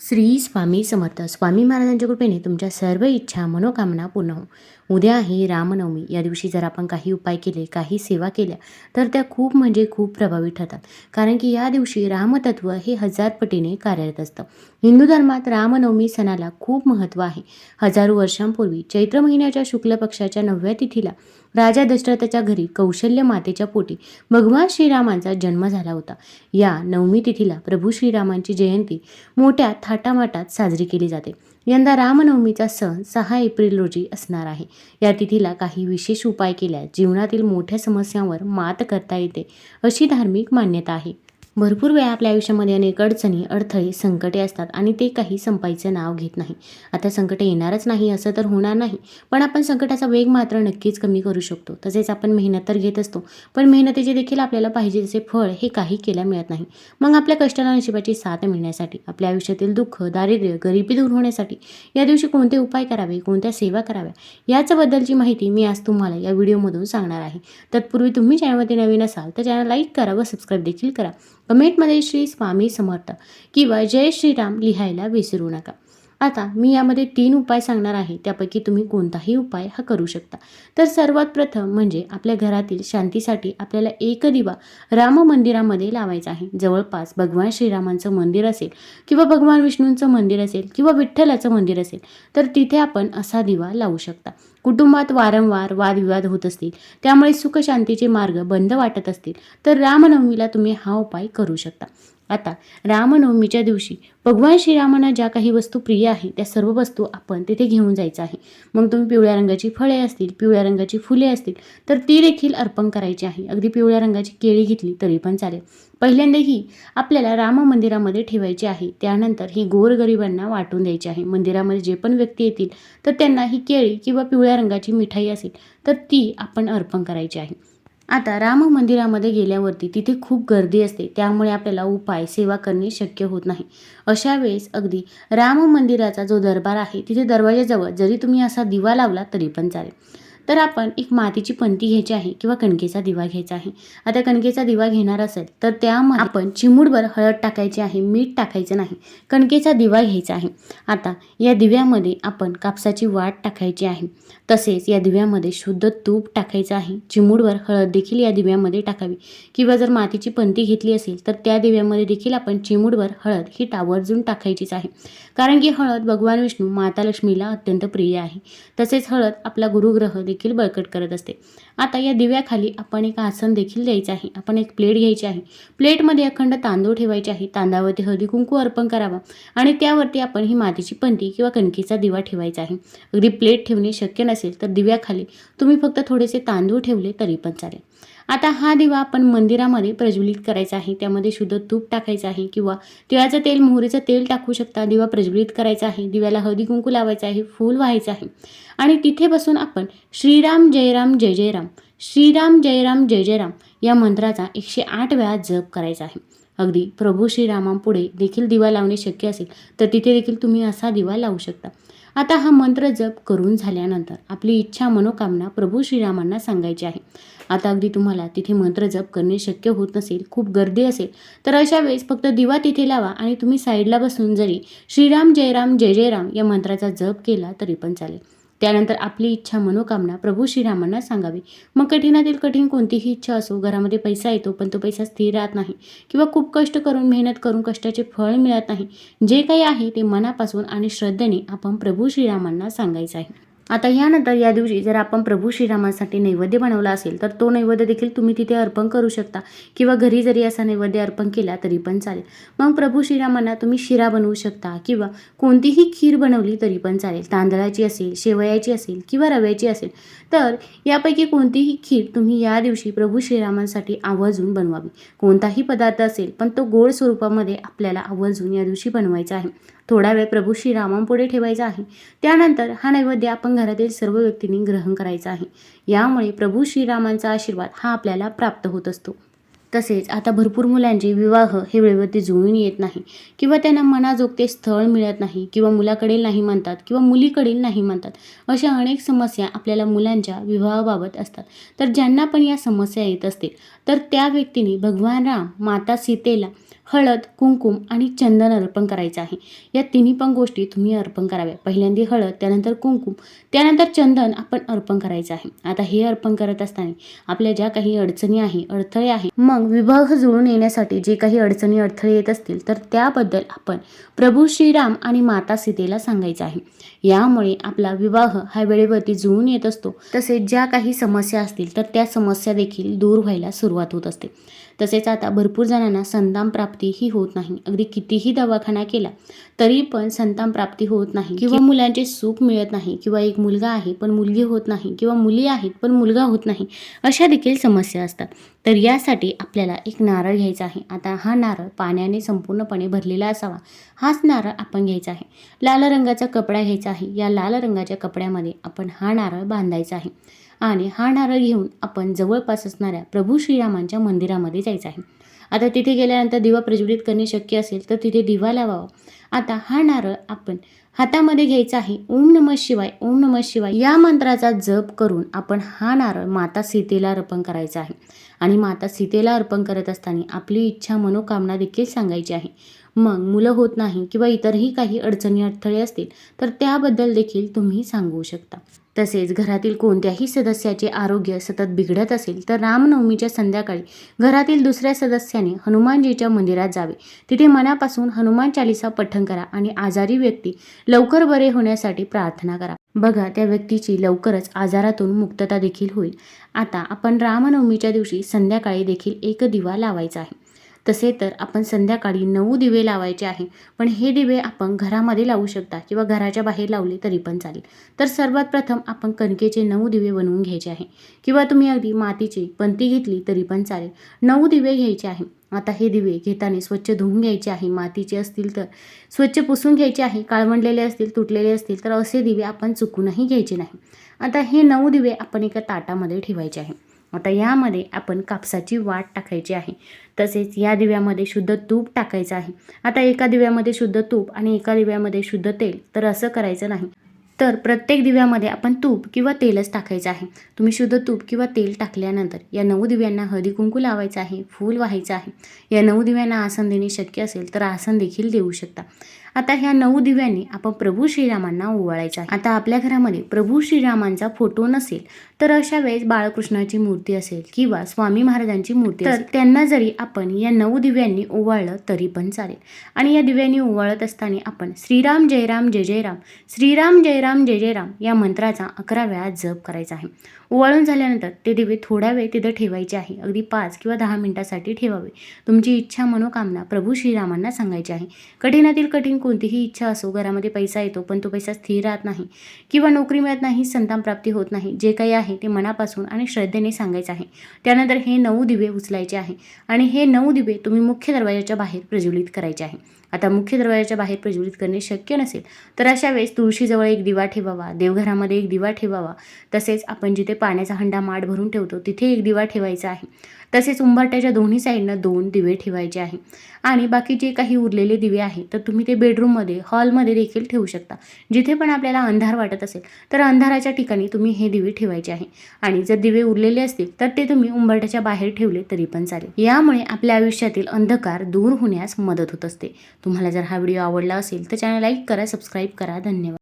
श्री स्वामी समर्थ. स्वामी महाराजांच्या कृपेने तुमच्या सर्व इच्छा मनोकामना पूर्ण हो उद्या आहे रामनवमी. या दिवशी जर आपण काही उपाय केले काही सेवा केल्या तर त्या खूप म्हणजे खूप प्रभावी ठरतात. कारण की या दिवशी रामतत्व हे हजार पटीने कार्यरत असतं. हिंदू धर्मात रामनवमी सणाला खूप महत्त्व आहे. हजारो वर्षांपूर्वी चैत्र महिन्याच्या शुक्ल पक्षाच्या नवव्या तिथीला राजा दशरथाच्या घरी कौशल्य मातेच्या पोटी भगवान श्रीरामांचा जन्म झाला होता. या नवमी तिथीला प्रभू श्रीरामांची जयंती मोठ्या थाटामाटात साजरी केली जाते. यंदा रामनवमीचा सण सहा एप्रिल रोजी असणार आहे. या तिथीला काही विशेष उपाय केल्यास जीवनातील मोठ्या समस्यांवर मात करता येते अशी धार्मिक मान्यता आहे. भरपूर वेळा आपल्या आयुष्यामध्ये अनेक अडचणी अडथळे संकटे असतात आणि ते काही संपायचं नाव घेत नाही. आता संकटे येणारच नाही असं तर होणार नाही. पण आपण संकटाचा वेग मात्र नक्कीच कमी करू शकतो. तसेच आपण मेहनत तर घेत असतो. पण मेहनतीचे देखील आपल्याला पाहिजे तसे फळ हे काही केल्या मिळत नाही. मग आपल्या कष्टाला नशिबाची साथ मिळण्यासाठी आपल्या आयुष्यातील दुःख दारिद्र्य गरिबी दूर होण्यासाठी या दिवशी कोणते उपाय करावे कोणत्या सेवा कराव्या याच्याबद्दलची माहिती मी आज तुम्हाला या व्हिडिओमधून सांगणार आहे. तत्पूर्वी तुम्ही चॅनलमध्ये नवीन असाल तर चॅनल लाईक करा व सबस्क्राईब देखील करा. कमेंटमध्ये श्री स्वामी समर्थ किंवा जय श्रीराम लिहायला विसरू नका. आता मी यामध्ये तीन उपाय सांगणार आहे. त्यापैकी तुम्ही कोणताही उपाय हा करू शकता. तर सर्वात प्रथम म्हणजे आपल्या घरातील शांतीसाठी आपल्याला एक दिवा राम मंदिरामध्ये लावायचा आहे. जवळपास भगवान श्रीरामांचं मंदिर असेल किंवा भगवान विष्णूंचं मंदिर असेल किंवा विठ्ठलाचं मंदिर असेल तर तिथे आपण असा दिवा लावू शकता. कुटुंबात वारंवार वादविवाद होत असतील त्यामुळे सुखशांतीचे मार्ग बंद वाटत असतील तर रामनवमीला तुम्ही हा उपाय करू शकता. आता रामनवमीच्या दिवशी भगवान श्रीरामांना ज्या काही वस्तू प्रिय आहे त्या सर्व वस्तू आपण तिथे घेऊन जायचं आहे. मग तुम्ही पिवळ्या रंगाची फळे असतील पिवळ्या रंगाची फुले असतील तर ती देखील अर्पण करायची आहे. अगदी पिवळ्या रंगाची केळी घेतली तरी पण चालेल. पहिल्यांदा ही आपल्याला राम मंदिरामध्ये ठेवायची आहे. त्यानंतर ही गोरगरिबांना वाटून द्यायची आहे. मंदिरामध्ये जे पण व्यक्ती येतील तर त्यांना ही केळी किंवा पिवळ्या रंगाची मिठाई असेल तर ती आपण अर्पण करायची आहे. आता राम मंदिरामध्ये गेल्यावरती तिथे खूप गर्दी असते. त्यामुळे आपल्याला उपाय सेवा करणे शक्य होत नाही. अशा वेळेस अगदी राम मंदिराचा जो दरबार आहे तिथे दरवाजाजवळ जरी तुम्ही असा दिवा लावला तरी पण चालेल. तर आपण एक मातीची पंती घ्यायची आहे किंवा कणकेचा दिवा घ्यायचा आहे. आता कणकेचा दिवा घेणार असेल तर त्यामध्ये आपण चिमूडभर हळद टाकायची आहे मीठ टाकायचं नाही कणकेचा दिवा घ्यायचा आहे. आता या दिव्यामध्ये आपण कापसाची वाट टाकायची आहे. तसेच या दिव्यामध्ये शुद्ध तूप टाकायचं आहे. चिमूडभर हळद देखील या दिव्यामध्ये टाकावी. किंवा जर मातीची पंती घेतली असेल तर त्या दिव्यामध्ये देखील आपण चिमूडभर हळद ही टावर्जून टाकायचीच आहे. कारण की हळद भगवान विष्णू माता लक्ष्मीला अत्यंत प्रिय आहे. तसेच हळद आपला गुरुग्रह देखील देखील बळकट करत असते. आता या दिव्याखाली आपण एक आसन देखील द्यायचं आहे. आपण एक प्लेट घ्यायची आहे. प्लेटमध्ये अखंड तांदूळ ठेवायचे आहे. तांदळावरती हळदी कुंकू अर्पण करावा आणि त्यावरती आपण ही मातीची पंती किंवा कणकीचा दिवा ठेवायचा आहे. अगदी प्लेट ठेवणे शक्य नसेल तर दिव्याखाली तुम्ही फक्त थोडेसे तांदूळ ठेवले तरी पण चालेल. आता हा दिवा आपण मंदिरामध्ये प्रज्वलित करायचा आहे. त्यामध्ये शुद्ध तूप टाकायचं आहे किंवा तिळाचं तेल मोहरीचं तेल टाकू शकता. दिवा प्रज्वलित करायचा आहे. दिव्याला हळदी कुंकू लावायचं आहे. फूल व्हायचं आहे. आणि तिथे बसून आपण श्रीराम जयराम जय जयराम श्रीराम जयराम जय जयराम या मंत्राचा एकशे आठ वेळा जप करायचा आहे. अगदी प्रभू श्रीरामांपुढे देखील दिवा लावणे शक्य असेल तर तिथे देखील तुम्ही असा दिवा लावू शकता. आता हा मंत्र जप करून झाल्यानंतर आपली इच्छा मनोकामना प्रभू श्रीरामांना सांगायची आहे. आता अगदी तुम्हाला तिथे मंत्र जप करणे शक्य होत नसेल खूप गर्दी असेल तर अशा वेळेस फक्त दिवा तिथे लावा आणि तुम्ही साईडला बसून जरी श्रीराम जयराम जय जयराम या मंत्राचा जप केला तरी पण चालेल. त्यानंतर आपली इच्छा मनोकामना प्रभू श्रीरामांना सांगावी. मग कठीणातील कठीण कोणतीही इच्छा असो घरामध्ये पैसा येतो पण तो पैसा स्थिर राहत नाही किंवा खूप कष्ट करून मेहनत करून कष्टाचे फळ मिळत नाही. जे काही आहे ते मनापासून आणि श्रद्धेने आपण प्रभू श्रीरामांना सांगायचं आहे. आता यानंतर या दिवशी जर आपण प्रभू श्रीरामासाठी नैवेद्य बनवला असेल तर तो नैवेद्य देखील तुम्ही तिथे अर्पण करू शकता. किंवा घरी जरी असा नैवेद्य अर्पण केला तरी पण चालेल. मग प्रभू श्रीरामांना तुम्ही शिरा बनवू शकता किंवा कोणतीही खीर बनवली तरी पण चालेल. तांदळाची असेल शेवयाची असेल किंवा रव्याची असेल तर यापैकी कोणतीही खीर तुम्ही या दिवशी प्रभू श्रीरामांसाठी आवर्जून बनवावी. कोणताही पदार्थ असेल पण तो गोड स्वरूपामध्ये आपल्याला आवर्जून या दिवशी बनवायचा आहे. थोडा वेळ प्रभू श्रीरामांपुढे ठेवायचा आहे. त्यानंतर हा नैवेद्य आपण घरातील सर्व व्यक्तींनी ग्रहण करायचा आहे. यामुळे प्रभू श्रीरामांचा आशीर्वाद हा आपल्याला प्राप्त होत असतो. तसेच आता भरपूर मुलांचे विवाह हे वेळेवरती जुळून येत नाही. किंवा त्यांना मनाजोगते स्थळ मिळत नाही किंवा मुलाकडील नाही म्हणतात किंवा मुलीकडील नाही म्हणतात अशा अनेक समस्या आपल्याला मुलांच्या विवाहाबाबत असतात. तर ज्यांना पण या समस्या येत असतील तर त्या व्यक्तीने भगवान राम माता सीतेला हळद कुंकुम आणि चंदन अर्पण करायचं आहे. या तिन्ही पण गोष्टी तुम्ही अर्पण कराव्या पहिल्यांदा हळद त्यानंतर कुंकुम त्यानंतर चंदन आपण अर्पण करायचं आहे. आता हे अर्पण करत असताना आपल्या ज्या काही अडचणी आहे अडथळे आहे मग विवाह जुळून येण्यासाठी जे काही अडचणी अडथळे येत असतील तर त्याबद्दल आपण प्रभू श्रीराम आणि माता सीतेला सांगायचं आहे. यामुळे आपला विवाह हा वेळेवरती जुळून येत असतो. तसेच ज्या काही समस्या असतील तर त्या समस्या देखील दूर व्हायला सुरुवात होत असते. तसेच आता भरपूर जणांना संतान प्राप्ती ही होत नाही. अगदी कितीही दवाखाना केला तरी पण संतान प्राप्ती होत नाही. किंवा मुलांचे सुख मिळत नाही किंवा एक मुलगा आहे पण मुलगी होत नाही किंवा मुली आहेत पण मुलगा होत नाही अशा देखील समस्या असतात. तर यासाठी आपल्याला एक नारळ घ्यायचा आहे. आता हा नारळ पाण्याने संपूर्णपणे भरलेला असावा. हाच नारळ आपण घ्यायचा आहे. लाल रंगाचा कपडा घ्यायचा आहे. या लाल रंगाच्या कपड्यामध्ये आपण हा नारळ बांधायचा आहे. आणि हा नारळ घेऊन आपण जवळपास असणाऱ्या प्रभू श्रीरामांच्या मंदिरामध्ये जायचं आहे. आता तिथे गेल्यानंतर दिवा प्रज्वलित करणे शक्य असेल तर तिथे दिवा लावावा. आता हा नारळ आपण हातामध्ये घ्यायचा आहे. ओम नम शिवाय ओम नम शिवाय. या मंत्राचा जप करून आपण हा नारळ माता सीतेला अर्पण करायचा आहे. आणि माता सीतेला अर्पण करत असताना आपली इच्छा मनोकामना देखील सांगायची आहे. मग मुलं होत नाही किंवा इतरही काही अडचणी अडथळे असतील तर त्याबद्दल देखील तुम्ही सांगू शकता. तसेच घरातील कोणत्याही सदस्याचे आरोग्य सतत बिघडत असेल तर रामनवमीच्या संध्याकाळी घरातील दुसऱ्या सदस्याने हनुमानजीच्या मंदिरात जावे. तिथे मनापासून हनुमान चालिसा पठण करा आणि आजारी व्यक्ती लवकर बरे होण्यासाठी प्रार्थना करा. बघा त्या व्यक्तीची लवकरच आजारातून मुक्तता देखील होईल. आता आपण रामनवमीच्या दिवशी संध्याकाळी देखील एक दिवा लावायचा आहे. तसे तर आपण संध्याकाळी नऊ दिवे लावायचे आहे. पण हे दिवे आपण घरामध्ये लावू शकता किंवा घराच्या बाहेर लावले तरी पण चालेल. तर सर्वात प्रथम आपण कणकेचे नऊ दिवे बनवून घ्यायचे आहे. किंवा तुम्ही अगदी मातीची पंती घेतली तरी पण चालेल. नऊ दिवे घ्यायचे आहे. आता हे दिवे घेताना स्वच्छ धुवून घ्यायचे आहे. मातीचे असतील तर स्वच्छ पुसून घ्यायचे आहे. काळवंडलेले असतील तुटलेले असतील तर असे दिवे आपण चुकूनही घ्यायचे नाही. आता हे नऊ दिवे आपण एका ताटामध्ये ठेवायचे आहे. आता यामध्ये आपण कापसाची वाट टाकायची आहे. तसेच या दिव्यामध्ये शुद्ध तूप टाकायचं आहे. आता एका दिव्यामध्ये शुद्ध तूप आणि एका दिव्यामध्ये शुद्ध तेल तर असं करायचं नाही. तर प्रत्येक दिव्यामध्ये आपण तूप किंवा तेलच टाकायचं आहे. तुम्ही शुद्ध तूप किंवा तेल टाकल्यानंतर या नऊ दिव्यांना हळदी कुंकू लावायचं आहे फूल व्हायचं आहे. या नऊ दिव्यांना आसन देणे शक्य असेल तर आसन देखील देऊ शकता. आता ह्या नऊ दिव्यांनी आपण प्रभू श्रीरामांना ओवाळायचं आहे. आता आपल्या घरामध्ये प्रभू श्रीरामांचा फोटो नसेल तर अशा वेळेस बाळकृष्णाची मूर्ती असेल किंवा स्वामी महाराजांची मूर्ती तर त्यांना जरी आपण या नऊ दिव्यांनी ओवाळलं तरी पण चालेल. आणि या दिव्यांनी ओवाळत असताना आपण श्रीराम जय राम जय जय राम श्रीराम जय राम जय जय राम या मंत्राचा अकरा वेळा जप करायचा आहे. ओवाळून झाल्यानंतर ते दिवे थोडा वेळ तिथं ठेवायचे आहे. अगदी पाच किंवा दहा मिनिटासाठी ठेवावे. तुमची इच्छा मनोकामना प्रभू श्रीरामांना सांगायची आहे. कठीणातील कठीण कोणतीही इच्छा असो घरामध्ये पैसा येतो पण तो पैसा स्थिर राहत नाही किंवा नोकरी मिळत नाही संतान प्राप्ती होत नाही. जे काही आहे ते मनापासून आणि श्रद्धेने सांगायचं आहे. त्यानंतर हे नऊ दिवे उचलायचे आहे आणि हे नऊ दिवे तुम्ही मुख्य दरवाजाच्या बाहेर प्रज्वलित करायचे आहे. आता मुख्य दरवाजाच्या बाहेर प्रज्वलित करणे शक्य नसेल तर अशा वेळेस तुळशीजवळ एक दिवा ठेवावा देवघरामध्ये एक दिवा ठेवावा. तसेच आपण जिथे पाण्याचा हंडा माठ भरून ठेवतो. तिथे एक दिवा ठेवायचा आहे. तसेच उंबरट्याच्या दोन्ही साईडनं दोन दिवे ठेवायचे आहे. आणि बाकी जे काही उरलेले दिवे आहे तर तुम्ही ते बेडरूममध्ये हॉलमध्ये देखील ठेवू शकता. जिथे पण आपल्याला अंधार वाटत असेल तर अंधाराच्या ठिकाणी तुम्ही हे दिवे ठेवायचे आहे. आणि जर दिवे उरलेले असतील तर ते तुम्ही उंबरट्याच्या बाहेर ठेवले तरी पण चालेल. यामुळे आपल्या आयुष्यातील अंधकार दूर होण्यास मदत होत असते. तुम्हाला जर हा व्हिडिओ आवडला असेल तर चॅनल लाईक करा सबस्क्राईब करा. धन्यवाद.